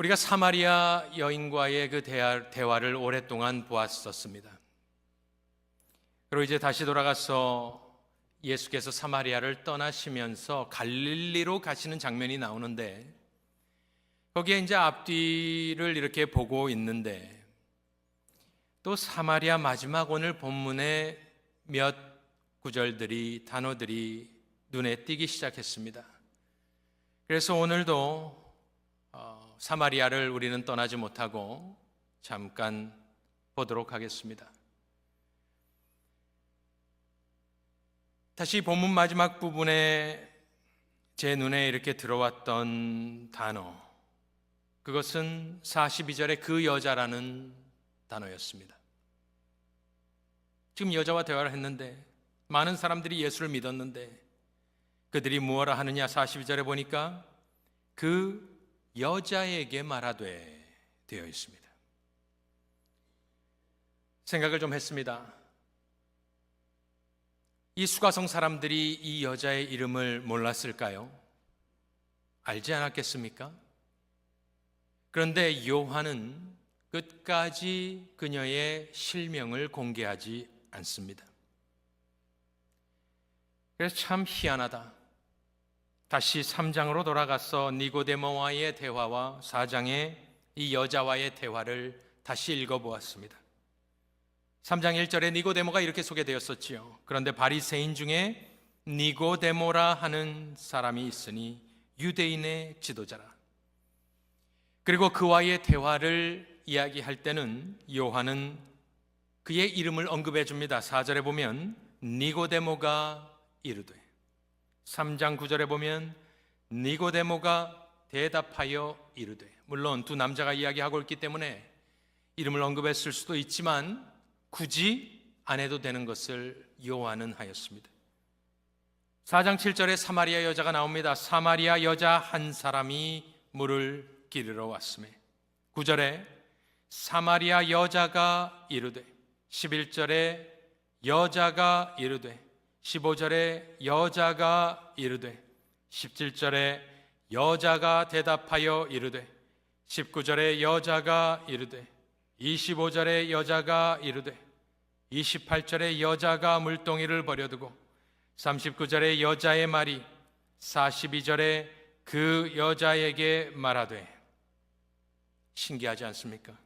우리가 사마리아 여인과의 그 대화, 대화 를 오랫동안 보았었습니다. 그리고 이제 다시 돌아가서 예수께서 사마리아를 떠나시면서 갈릴리로 가시는 장면이 나오는데 거기에 이제 앞뒤를 이렇게 보고 있는데 또 사마리아 마지막 오늘 본문에 몇 구절들이 단어들이 눈에 띄기 시작했습니다. 그래서 오늘도 어, 사마리아를 우리는 떠나지 못하고 잠깐 보도록 하겠습니다. 다시 본문 마지막 부분에 제 눈에 이렇게 들어왔던 단어 그것은 42절의 그 여자라는 단어였습니다. 지금 여자와 대화를 했는데 많은 사람들이 예수를 믿었는데 그들이 무엇라 하느냐 42절에 보니까 그 여자에게 말하되 되어 있습니다. 생각을 좀 했습니다. 이 수가성 사람들이 이 여자의 이름을 몰랐을까요? 알지 않았겠습니까? 그런데 요한은 끝까지 그녀의 실명을 공개하지 않습니다. 그래서 참 희한하다. 다시 3장으로 돌아가서 니고데모와의 대화와 4장의 이 여자와의 대화를 다시 읽어보았습니다. 3장 1절에 니고데모가 이렇게 소개되었었지요. 그런데 바리새인 중에 니고데모라 하는 사람이 있으니 유대인의 지도자라. 그리고 그와의 대화를 이야기할 때는 요한은 그의 이름을 언급해 줍니다. 4절에 보면 니고데모가 이르되 3장 9절에 보면 니고데모가 대답하여 이르되 물론 두 남자가 이야기하고 있기 때문에 이름을 언급했을 수도 있지만 굳이 안 해도 되는 것을 요한은 하였습니다. 4장 7절에 사마리아 여자가 나옵니다. 사마리아 여자 한 사람이 물을 기르러 왔음에 9절에 사마리아 여자가 이르되 11절에 여자가 이르되 15절에 여자가 이르되 17절에 여자가 대답하여 이르되 19절에 여자가 이르되 25절에 여자가 이르되 28절에 여자가 물동이를 버려두고 39절에 여자의 말이 42절에 그 여자에게 말하되 신기하지 않습니까?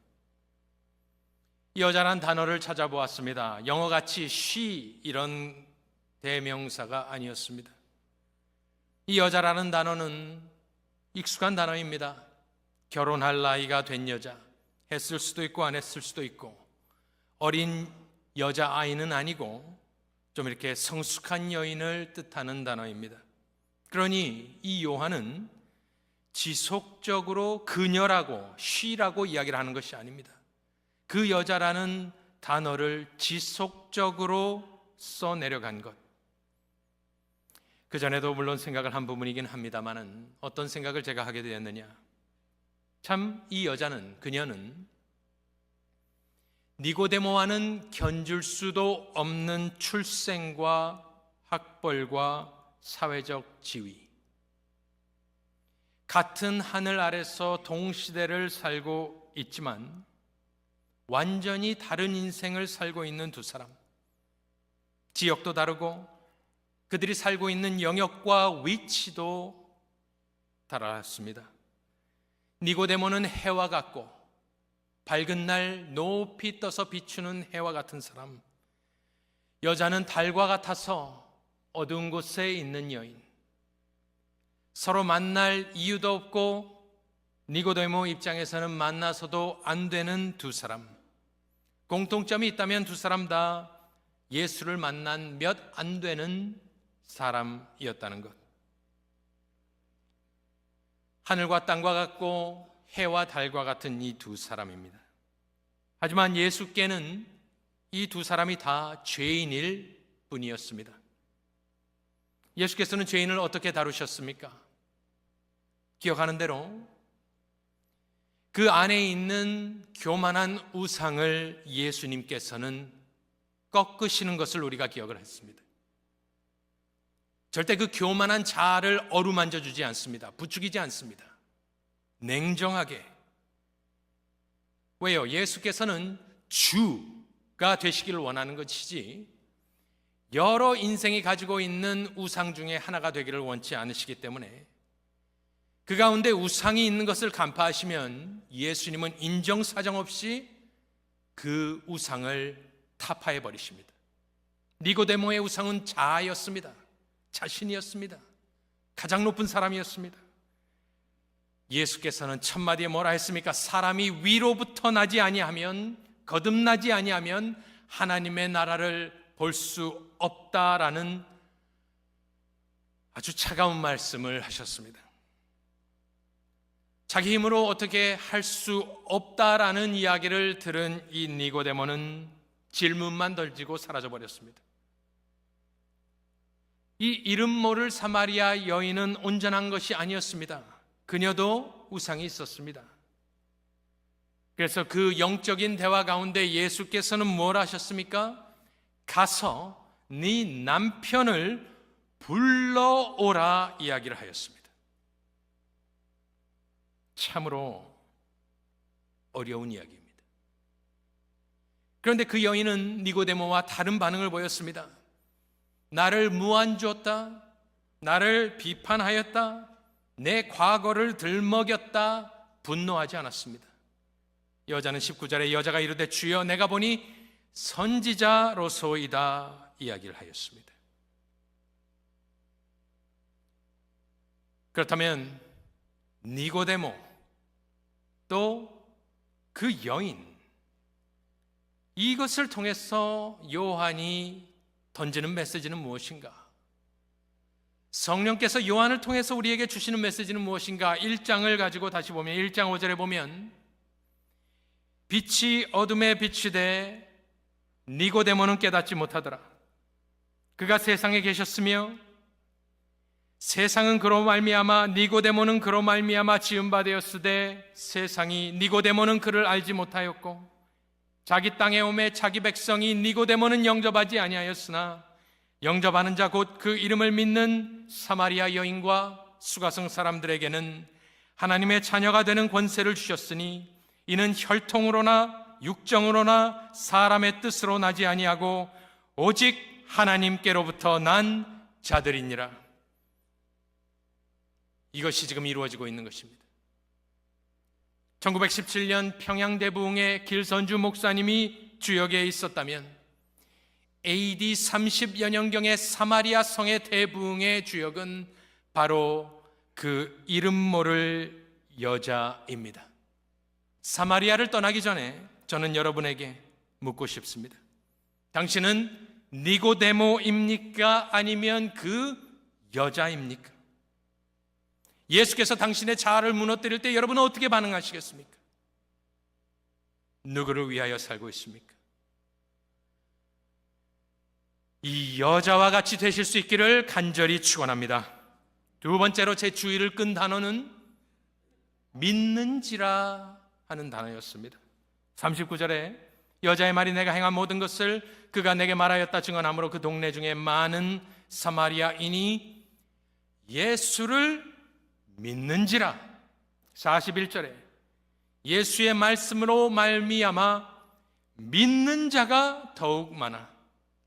이 여자란 단어를 찾아보았습니다. 영어같이 she 이런 대명사가 아니었습니다. 이 여자라는 단어는 익숙한 단어입니다. 결혼할 나이가 된 여자, 했을 수도 있고 안 했을 수도 있고, 어린 여자 아이는 아니고, 좀 이렇게 성숙한 여인을 뜻하는 단어입니다. 그러니 이 요한은 지속적으로 그녀라고, 쉬라고 이야기를 하는 것이 아닙니다. 그 여자라는 단어를 지속적으로 써 내려간 것. 그 전에도 물론 생각을 한 부분이긴 합니다만은 어떤 생각을 제가 하게 되었느냐. 참 이 여자는 그녀는 니고데모와는 견줄 수도 없는 출생과 학벌과 사회적 지위. 같은 하늘 아래서 동시대를 살고 있지만 완전히 다른 인생을 살고 있는 두 사람. 지역도 다르고 그들이 살고 있는 영역과 위치도 달랐습니다. 니고데모는 해와 같고 밝은 날 높이 떠서 비추는 해와 같은 사람. 여자는 달과 같아서 어두운 곳에 있는 여인. 서로 만날 이유도 없고 니고데모 입장에서는 만나서도 안 되는 두 사람. 공통점이 있다면 두 사람 다 예수를 만난 몇 안 되는 사람이었다는 것. 하늘과 땅과 같고 해와 달과 같은 이 두 사람입니다. 하지만 예수께는 이 두 사람이 다 죄인일 뿐이었습니다. 예수께서는 죄인을 어떻게 다루셨습니까? 기억하는 대로 그 안에 있는 교만한 우상을 예수님께서는 꺾으시는 것을 우리가 기억을 했습니다. 절대 그 교만한 자아를 어루만져 주지 않습니다. 부추기지 않습니다. 냉정하게 왜요? 예수께서는 주가 되시기를 원하는 것이지 여러 인생이 가지고 있는 우상 중에 하나가 되기를 원치 않으시기 때문에 그 가운데 우상이 있는 것을 간파하시면 예수님은 인정사정 없이 그 우상을 타파해 버리십니다. 니고데모의 우상은 자아였습니다. 자신이었습니다. 가장 높은 사람이었습니다. 예수께서는 첫마디에 뭐라 했습니까? 사람이 위로부터 나지 아니하면 거듭나지 아니하면 하나님의 나라를 볼 수 없다라는 아주 차가운 말씀을 하셨습니다. 자기 힘으로 어떻게 할 수 없다라는 이야기를 들은 이 니고데모는 질문만 던지고 사라져 버렸습니다. 이 이름 모를 사마리아 여인은 온전한 것이 아니었습니다. 그녀도 우상이 있었습니다. 그래서 그 영적인 대화 가운데 예수께서는 뭘 하셨습니까? 가서 네 남편을 불러오라 이야기를 하였습니다. 참으로 어려운 이야기입니다. 그런데 그 여인은 니고데모와 다른 반응을 보였습니다. 나를 무안주었다. 나를 비판하였다. 내 과거를 들먹였다. 분노하지 않았습니다. 여자는 19절에 여자가 이르되 주여 내가 보니 선지자로소이다 이야기를 하였습니다. 그렇다면 니고데모 또 그 여인 이것을 통해서 요한이 던지는 메시지는 무엇인가? 성령께서 요한을 통해서 우리에게 주시는 메시지는 무엇인가? 1장을 가지고 다시 보면 1장 5절에 보면 빛이 어둠에 비치되 니고데모는 깨닫지 못하더라. 그가 세상에 계셨으며 세상은 그로 말미암아 니고데모는 그로 말미암아 지은 바 되었으되 세상이 니고데모는 그를 알지 못하였고 자기 땅에 오매 자기 백성이 니고데모는 영접하지 아니하였으나 영접하는 자 곧 그 이름을 믿는 사마리아 여인과 수가성 사람들에게는 하나님의 자녀가 되는 권세를 주셨으니 이는 혈통으로나 육정으로나 사람의 뜻으로 나지 아니하고 오직 하나님께로부터 난 자들이니라. 이것이 지금 이루어지고 있는 것입니다. 1917년 평양대부흥의 길선주 목사님이 주역에 있었다면 AD 30여 년경의 사마리아 성의 대부흥의 주역은 바로 그 이름 모를 여자입니다. 사마리아를 떠나기 전에 저는 여러분에게 묻고 싶습니다. 당신은 니고데모입니까? 아니면 그 여자입니까? 예수께서 당신의 자아를 무너뜨릴 때 여러분은 어떻게 반응하시겠습니까? 누구를 위하여 살고 있습니까? 이 여자와 같이 되실 수 있기를 간절히 축원합니다. 두 번째로 제 주의를 끈 단어는 믿는지라 하는 단어였습니다. 39절에 여자의 말이 내가 행한 모든 것을 그가 내게 말하였다 증언함으로 그 동네 중에 많은 사마리아인이 예수를 믿는지라 41절에 예수의 말씀으로 말미암아 믿는 자가 더욱 많아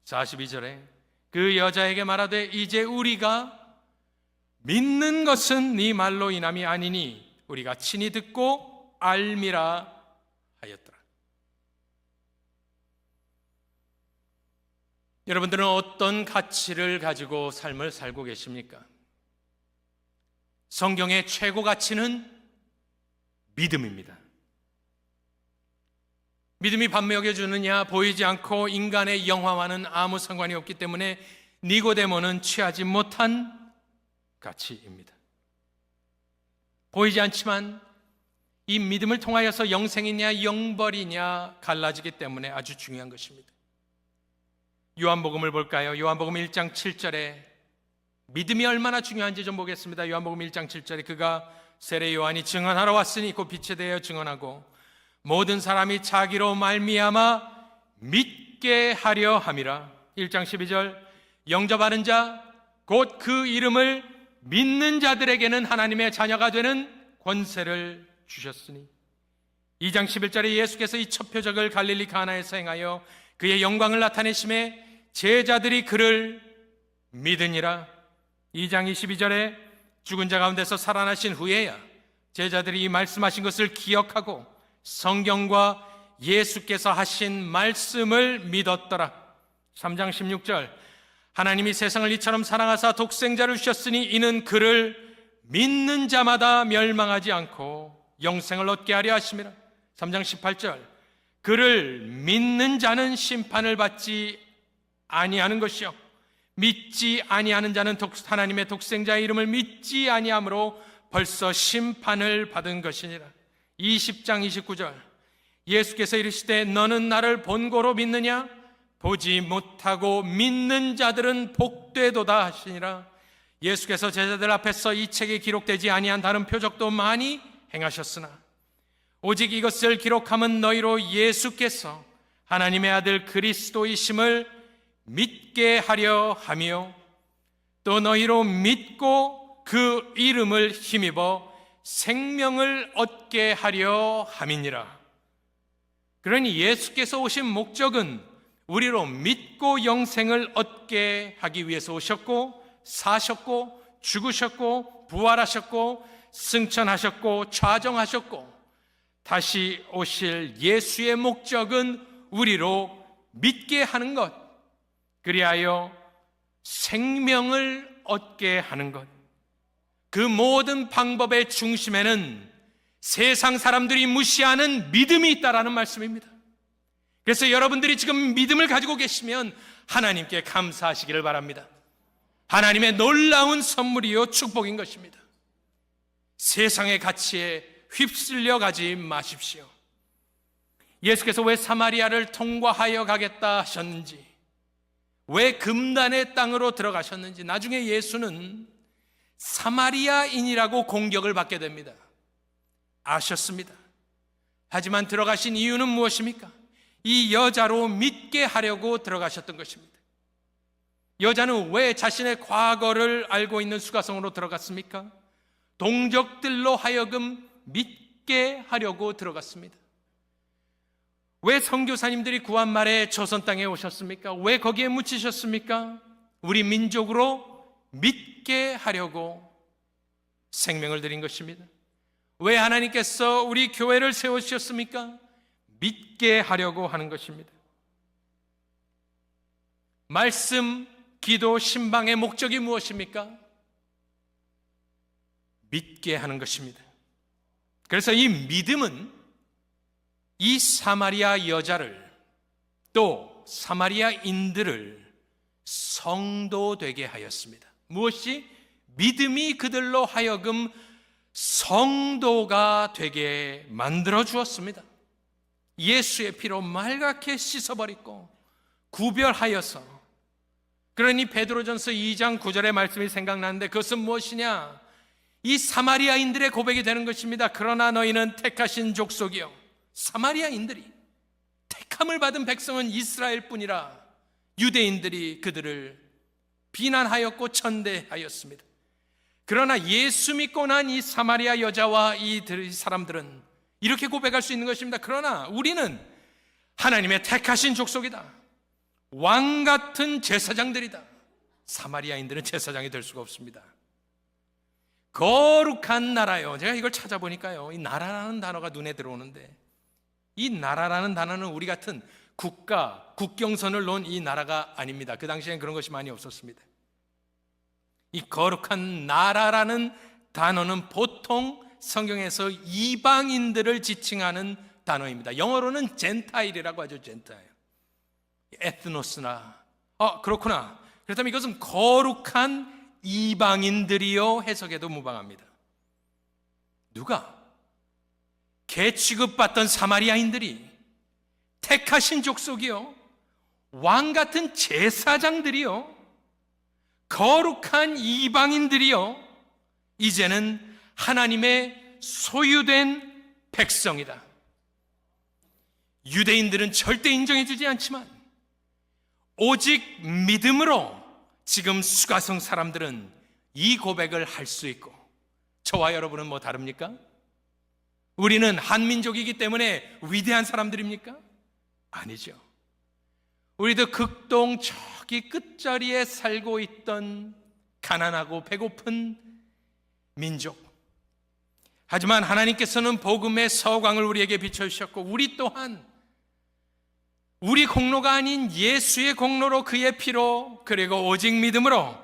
42절에 그 여자에게 말하되 이제 우리가 믿는 것은 네 말로 인함이 아니니 우리가 친히 듣고 알미라 하였더라. 여러분들은 어떤 가치를 가지고 삶을 살고 계십니까? 성경의 최고 가치는 믿음입니다. 믿음이 밥 먹여주느냐 보이지 않고 인간의 영화와는 아무 상관이 없기 때문에 니고데모는 취하지 못한 가치입니다. 보이지 않지만 이 믿음을 통하여서 영생이냐 영벌이냐 갈라지기 때문에 아주 중요한 것입니다. 요한복음을 볼까요? 요한복음 1장 7절에 믿음이 얼마나 중요한지 좀 보겠습니다. 요한복음 1장 7절에 그가 세례 요한이 증언하러 왔으니 곧 빛에 대하여 증언하고 모든 사람이 자기로 말미암아 믿게 하려 함이라. 1장 12절 영접하는 자 곧 그 이름을 믿는 자들에게는 하나님의 자녀가 되는 권세를 주셨으니 2장 11절에 예수께서 이 첫 표적을 갈릴리 가나에서 행하여 그의 영광을 나타내심에 제자들이 그를 믿으니라. 2장 22절에 죽은 자 가운데서 살아나신 후에야 제자들이 이 말씀하신 것을 기억하고 성경과 예수께서 하신 말씀을 믿었더라. 3장 16절 하나님이 세상을 이처럼 사랑하사 독생자를 주셨으니 이는 그를 믿는 자마다 멸망하지 않고 영생을 얻게 하려 하심이라. 3장 18절 그를 믿는 자는 심판을 받지 아니하는 것이요 믿지 아니하는 자는 독- 하나님의 독생자의 이름을 믿지 아니함으로 벌써 심판을 받은 것이니라. 20장 29절 예수께서 이르시되 너는 나를 본고로 믿느냐 보지 못하고 믿는 자들은 복되도다 하시니라. 예수께서 제자들 앞에서 이 책에 기록되지 아니한 다른 표적도 많이 행하셨으나 오직 이것을 기록함은 너희로 예수께서 하나님의 아들 그리스도이심을 믿게 하려 하며 또 너희로 믿고 그 이름을 힘입어 생명을 얻게 하려 함이니라. 그러니 예수께서 오신 목적은 우리로 믿고 영생을 얻게 하기 위해서 오셨고 사셨고 죽으셨고 부활하셨고 승천하셨고 좌정하셨고 다시 오실 예수의 목적은 우리로 믿게 하는 것 그리하여 생명을 얻게 하는 것. 그 모든 방법의 중심에는 세상 사람들이 무시하는 믿음이 있다라는 말씀입니다. 그래서 여러분들이 지금 믿음을 가지고 계시면 하나님께 감사하시기를 바랍니다. 하나님의 놀라운 선물이요 축복인 것입니다. 세상의 가치에 휩쓸려 가지 마십시오. 예수께서 왜 사마리아를 통과하여 가겠다 하셨는지, 왜 금단의 땅으로 들어가셨는지, 나중에 예수는 사마리아인이라고 공격을 받게 됩니다. 아셨습니다. 하지만 들어가신 이유는 무엇입니까? 이 여자로 믿게 하려고 들어가셨던 것입니다. 여자는 왜 자신의 과거를 알고 있는 수가성으로 들어갔습니까? 동족들로 하여금 믿게 하려고 들어갔습니다. 왜 선교사님들이 구한 말에 조선 땅에 오셨습니까? 왜 거기에 묻히셨습니까? 우리 민족으로 믿게 하려고 생명을 드린 것입니다. 왜 하나님께서 우리 교회를 세우셨습니까? 믿게 하려고 하는 것입니다. 말씀, 기도, 신방의 목적이 무엇입니까? 믿게 하는 것입니다. 그래서 이 믿음은 이 사마리아 여자를 또 사마리아인들을 성도 되게 하였습니다. 무엇이? 믿음이 그들로 하여금 성도가 되게 만들어 주었습니다. 예수의 피로 말갛게 씻어버리고 구별하여서 그러니 베드로전서 2장 9절의 말씀이 생각나는데 그것은 무엇이냐? 이 사마리아인들의 고백이 되는 것입니다. 그러나 너희는 택하신 족속이요. 사마리아인들이 택함을 받은 백성은 이스라엘 뿐이라 유대인들이 그들을 비난하였고 천대하였습니다. 그러나 예수 믿고 난 이 사마리아 여자와 이 사람들은 이렇게 고백할 수 있는 것입니다. 그러나 우리는 하나님의 택하신 족속이다. 왕 같은 제사장들이다. 사마리아인들은 제사장이 될 수가 없습니다. 거룩한 나라요. 제가 이걸 찾아보니까요. 이 나라라는 단어가 눈에 들어오는데 이 나라라는 단어는 우리 같은 국가, 국경선을 놓은 이 나라가 아닙니다. 그 당시엔 그런 것이 많이 없었습니다. 이 거룩한 나라라는 단어는 보통 성경에서 이방인들을 지칭하는 단어입니다. 영어로는 젠타일이라고 하죠, 젠타일. 에트노스나. 어, 그렇구나. 그렇다면 이것은 거룩한 이방인들이요 해석에도 무방합니다. 누가? 개 취급받던 사마리아인들이 택하신 족속이요. 왕 같은 제사장들이요. 거룩한 이방인들이요. 이제는 하나님의 소유된 백성이다. 유대인들은 절대 인정해주지 않지만 오직 믿음으로 지금 수가성 사람들은 이 고백을 할 수 있고 저와 여러분은 뭐 다릅니까? 우리는 한민족이기 때문에 위대한 사람들입니까? 아니죠. 우리도 극동 저기 끝자리에 살고 있던 가난하고 배고픈 민족. 하지만 하나님께서는 복음의 서광을 우리에게 비춰주셨고, 우리 또한 우리 공로가 아닌 예수의 공로로 그의 피로, 그리고 오직 믿음으로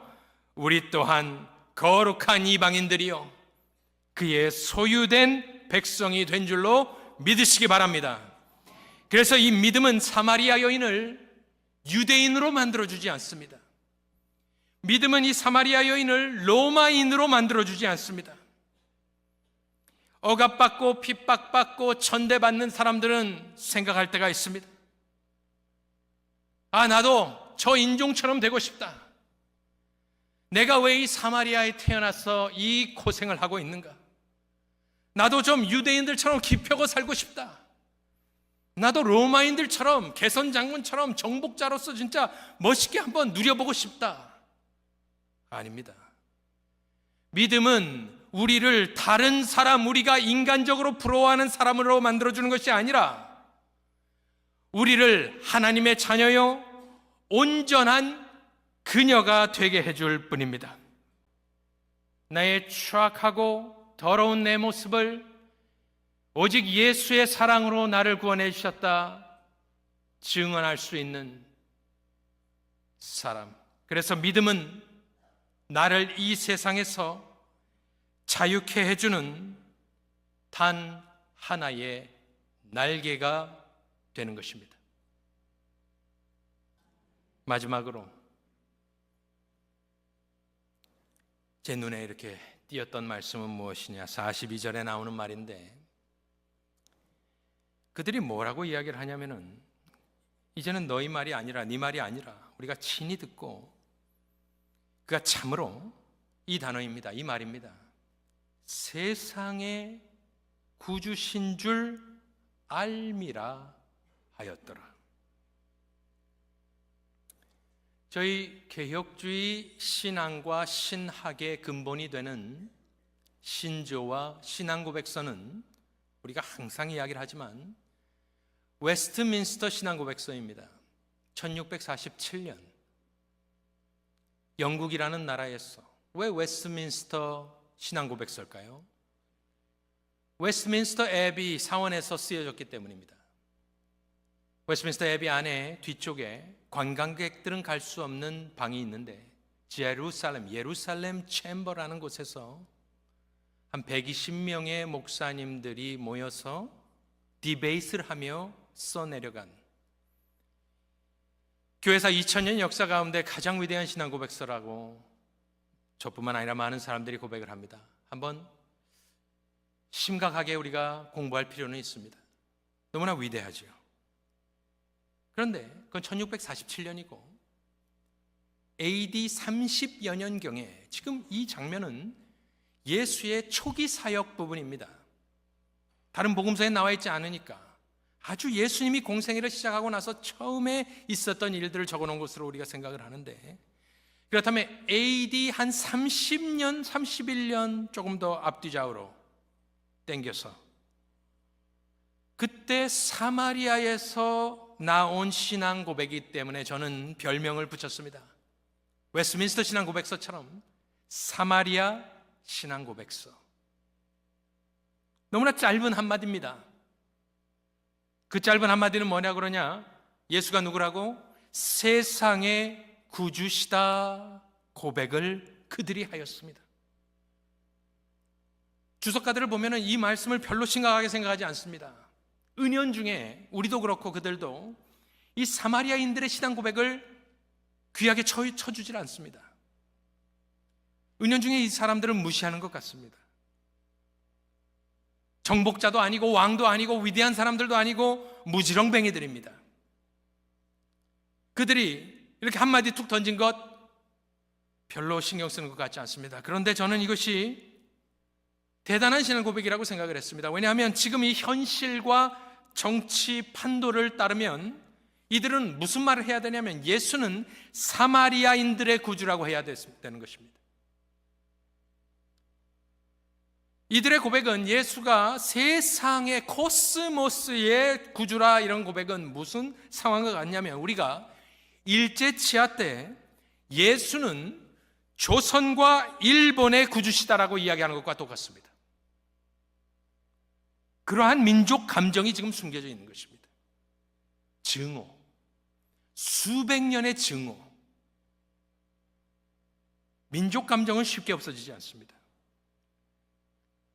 우리 또한 거룩한 이방인들이요. 그의 소유된 백성이 된 줄로 믿으시기 바랍니다. 그래서 이 믿음은 사마리아 여인을 유대인으로 만들어주지 않습니다. 믿음은 이 사마리아 여인을 로마인으로 만들어주지 않습니다. 억압받고 핍박받고 천대받는 사람들은 생각할 때가 있습니다. 아, 나도 저 인종처럼 되고 싶다. 내가 왜 이 사마리아에 태어나서 이 고생을 하고 있는가? 나도 좀 유대인들처럼 기펴고 살고 싶다. 나도 로마인들처럼 개선 장군처럼 정복자로서 진짜 멋있게 한번 누려보고 싶다. 아닙니다. 믿음은 우리를 다른 사람, 우리가 인간적으로 부러워하는 사람으로 만들어주는 것이 아니라 우리를 하나님의 자녀요, 온전한 그녀가 되게 해줄 뿐입니다. 나의 추악하고 더러운 내 모습을 오직 예수의 사랑으로 나를 구원해 주셨다 증언할 수 있는 사람. 그래서 믿음은 나를 이 세상에서 자유케 해주는 단 하나의 날개가 되는 것입니다. 마지막으로 제 눈에 이렇게 띄었던 말씀은 무엇이냐? 42절에 나오는 말인데 그들이 뭐라고 이야기를 하냐면은 이제는 너희 말이 아니라 네 말이 아니라 우리가 친히 듣고 그가 참으로 이 단어입니다. 이 말입니다. 세상의 구주신 줄 알미라 하였더라. 저희 개혁주의 신앙과 신학의 근본이 되는 신조와 신앙 고백서는 우리가 항상 이야기를 하지만 웨스트민스터 신앙 고백서입니다. 1647년 영국이라는 나라에서 왜 웨스트민스터 신앙 고백서일까요? 웨스트민스터 앱이 사원에서 쓰여졌기 때문입니다. 웨스트민스터 앱이 안에 뒤쪽에 관광객들은 갈 수 없는 방이 있는데 제루살렘 예루살렘 챔버라는 곳에서 한 120명의 목사님들이 모여서 디베이트를 하며 써내려간 교회사 2000년 역사 가운데 가장 위대한 신앙 고백서라고 저뿐만 아니라 많은 사람들이 고백을 합니다. 한번 심각하게 우리가 공부할 필요는 있습니다. 너무나 위대하죠. 그런데 그건 1647년이고 AD 30여 년경에 지금 이 장면은 예수의 초기 사역 부분입니다. 다른 복음서에 나와 있지 않으니까 아주 예수님이 공생애를 시작하고 나서 처음에 있었던 일들을 적어 놓은 것으로 우리가 생각을 하는데 그렇다면 AD 한 30년, 31년 조금 더 앞뒤좌우로 땡겨서 그때 사마리아에서 나온 신앙 고백이기 때문에 저는 별명을 붙였습니다. 웨스민스터 신앙 고백서처럼 사마리아 신앙 고백서. 너무나 짧은 한마디입니다. 그 짧은 한마디는 뭐냐 그러냐? 예수가 누구라고? 세상의 구주시다 고백을 그들이 하였습니다. 주석가들을 보면 이 말씀을 별로 심각하게 생각하지 않습니다. 은연 중에 우리도 그렇고 그들도 이 사마리아인들의 신앙 고백을 귀하게 쳐, 쳐주질 않습니다. 은연 중에 이 사람들을 무시하는 것 같습니다. 정복자도 아니고 왕도 아니고 위대한 사람들도 아니고 무지렁뱅이들입니다. 그들이 이렇게 한마디 툭 던진 것 별로 신경 쓰는 것 같지 않습니다. 그런데 저는 이것이 대단한 신앙 고백이라고 생각을 했습니다. 왜냐하면 지금 이 현실과 정치 판도를 따르면 이들은 무슨 말을 해야 되냐면 예수는 사마리아인들의 구주라고 해야 되는 것입니다. 이들의 고백은 예수가 세상의 코스모스의 구주라 이런 고백은 무슨 상황과 같냐면 우리가 일제 치하 때 예수는 조선과 일본의 구주시다라고 이야기하는 것과 똑같습니다. 그러한 민족 감정이 지금 숨겨져 있는 것입니다. 증오. 수백 년의 증오. 민족 감정은 쉽게 없어지지 않습니다.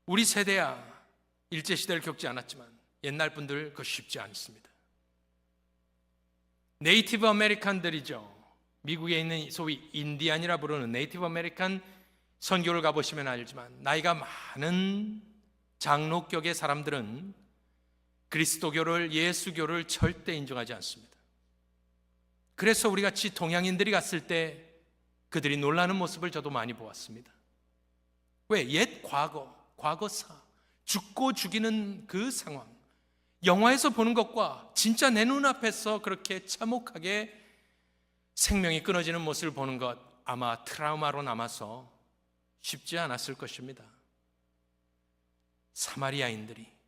우리 세대야 일제시대를 겪지 않았지만 옛날 분들 그 쉽지 않습니다. 네이티브 아메리칸들이죠. 미국에 있는 소위 인디안이라 부르는 네이티브 아메리칸 선교를 가보시면 알지만 나이가 많은 장로격의 사람들은 그리스도교를 예수교를 절대 인정하지 않습니다. 그래서 우리 같이 동양인들이 갔을 때 그들이 놀라는 모습을 저도 많이 보았습니다. 왜? 옛 과거, 과거사, 죽고 죽이는 그 상황, 영화에서 보는 것과 진짜 내 눈앞에서 그렇게 참혹하게 생명이 끊어지는 모습을 보는 것 아마 트라우마로 남아서 쉽지 않았을 것입니다. 사마리아인들이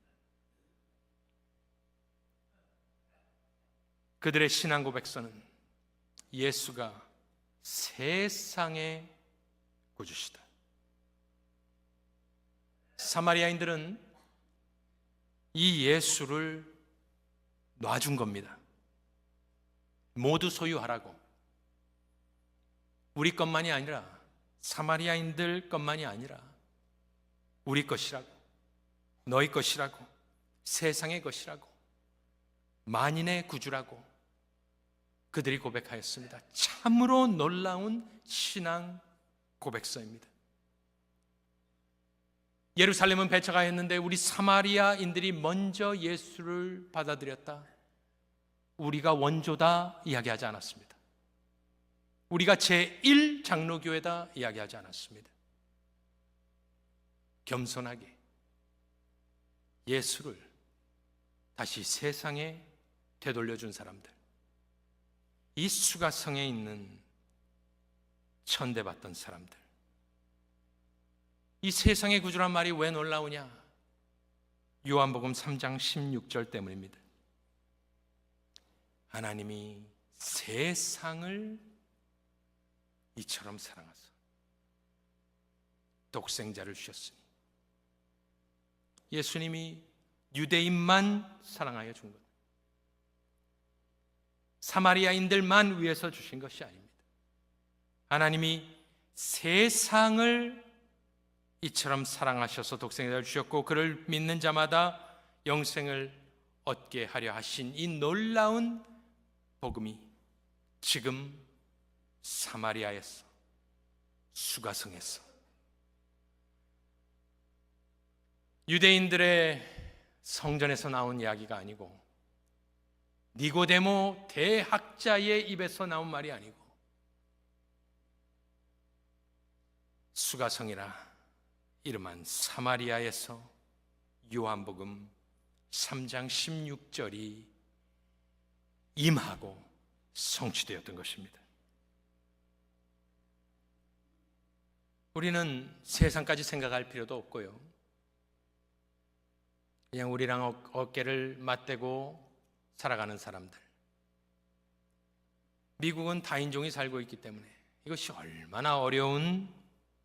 그들의 신앙 고백서는 예수가 세상의 구주시다. 사마리아인들은 이 예수를 놔준 겁니다. 모두 소유하라고. 우리 것만이 아니라 사마리아인들 것만이 아니라 우리 것이라고. 너희 것이라고. 세상의 것이라고. 만인의 구주라고. 그들이 고백하였습니다. 참으로 놀라운 신앙 고백서입니다. 예루살렘은 배차가 했는데 우리 사마리아인들이 먼저 예수를 받아들였다. 우리가 원조다 이야기하지 않았습니다. 우리가 제1 장로교회다 이야기하지 않았습니다. 겸손하게 예수를 다시 세상에 되돌려 준 사람들. 이 수가성에 있는 천대받던 사람들. 이 세상의 구주란 말이 왜 놀라우냐? 요한복음 3장 16절 때문입니다. 하나님이 세상을 이처럼 사랑하사 독생자를 주셨으니 예수님이 유대인만 사랑하여 준 것. 사마리아인들만 위해서 주신 것이 아닙니다. 하나님이 세상을 이처럼 사랑하셔서 독생자를 주셨고 그를 믿는 자마다 영생을 얻게 하려 하신 이 놀라운 복음이 지금 사마리아에서 수가성에서 유대인들의 성전에서 나온 이야기가 아니고 니고데모 대학자의 입에서 나온 말이 아니고 수가성이라 이름한 사마리아에서 요한복음 3장 16절이 임하고 성취되었던 것입니다. 우리는 세상까지 생각할 필요도 없고요. 그냥 우리랑 어- 어깨를 맞대고 살아가는 사람들. 미국은 다인종이 살고 있기 때문에 이것이 얼마나 어려운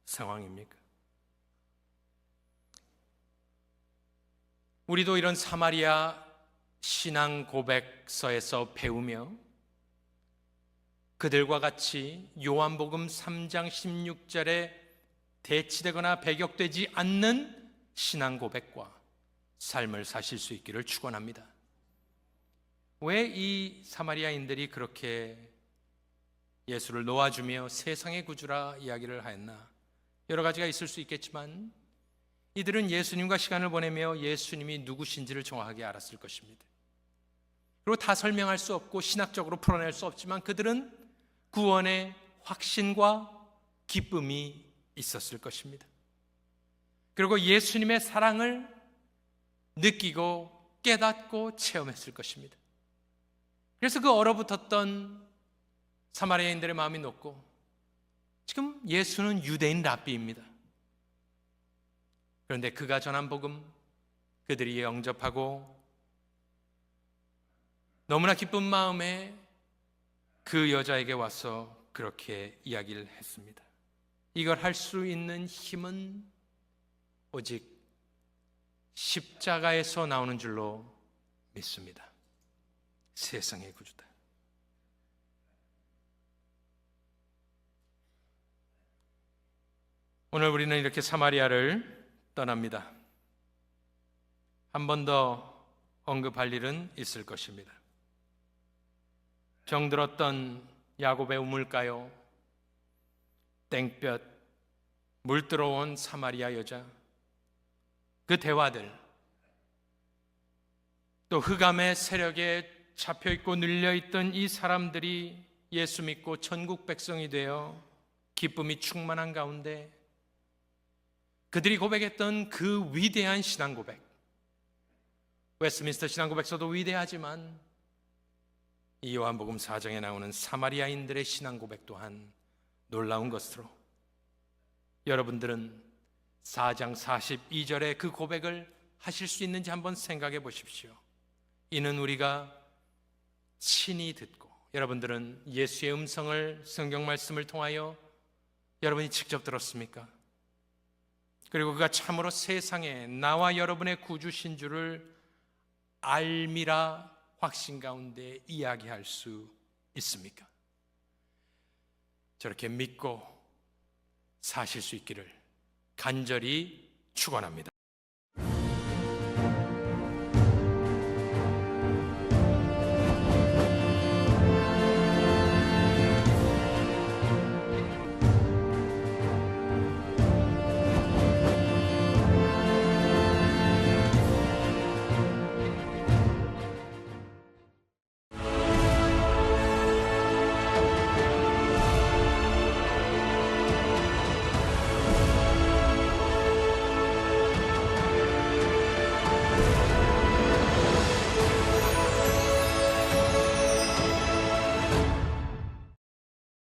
상황입니까? 우리도 이런 사마리아 신앙 고백서에서 배우며 그들과 같이 요한복음 3장 16절에 대치되거나 배격되지 않는 신앙 고백과 삶을 사실 수 있기를 축원합니다. 왜 이 사마리아인들이 그렇게 예수를 놓아주며 세상의 구주라 이야기를 하였나? 여러 가지가 있을 수 있겠지만 이들은 예수님과 시간을 보내며 예수님이 누구신지를 정확하게 알았을 것입니다. 그리고 다 설명할 수 없고 신학적으로 풀어낼 수 없지만 그들은 구원의 확신과 기쁨이 있었을 것입니다. 그리고 예수님의 사랑을 느끼고 깨닫고 체험했을 것입니다. 그래서 그 얼어붙었던 사마리아인들의 마음이 높고 지금 예수는 유대인 랍비입니다. 그런데 그가 전한 복음 그들이 영접하고 너무나 기쁜 마음에 그 여자에게 와서 그렇게 이야기를 했습니다. 이걸 할 수 있는 힘은 오직 십자가에서 나오는 줄로 믿습니다. 세상의 구주다. 오늘 우리는 이렇게 사마리아를 떠납니다. 한 번 더 언급할 일은 있을 것입니다. 병들었던 야곱의 우물가요, 땡볕, 물 들어온 사마리아 여자, 그 대화들, 또 흑암의 세력에 잡혀 있고 눌려 있던 이 사람들이 예수 믿고 천국 백성이 되어 기쁨이 충만한 가운데 그들이 고백했던 그 위대한 신앙 고백. 웨스민스터 신앙 고백서도 위대하지만 이 요한복음 4장에 나오는 사마리아인들의 신앙 고백 또한 놀라운 것으로 여러분들은 4장 42절의 그 고백을 하실 수 있는지 한번 생각해 보십시오. 이는 우리가 친히 듣고 여러분들은 예수의 음성을 성경 말씀을 통하여 여러분이 직접 들었습니까? 그리고 그가 참으로 세상에 나와 여러분의 구주신 줄을 알미라 확신 가운데 이야기할 수 있습니까? 저렇게 믿고 사실 수 있기를 간절히 축원합니다.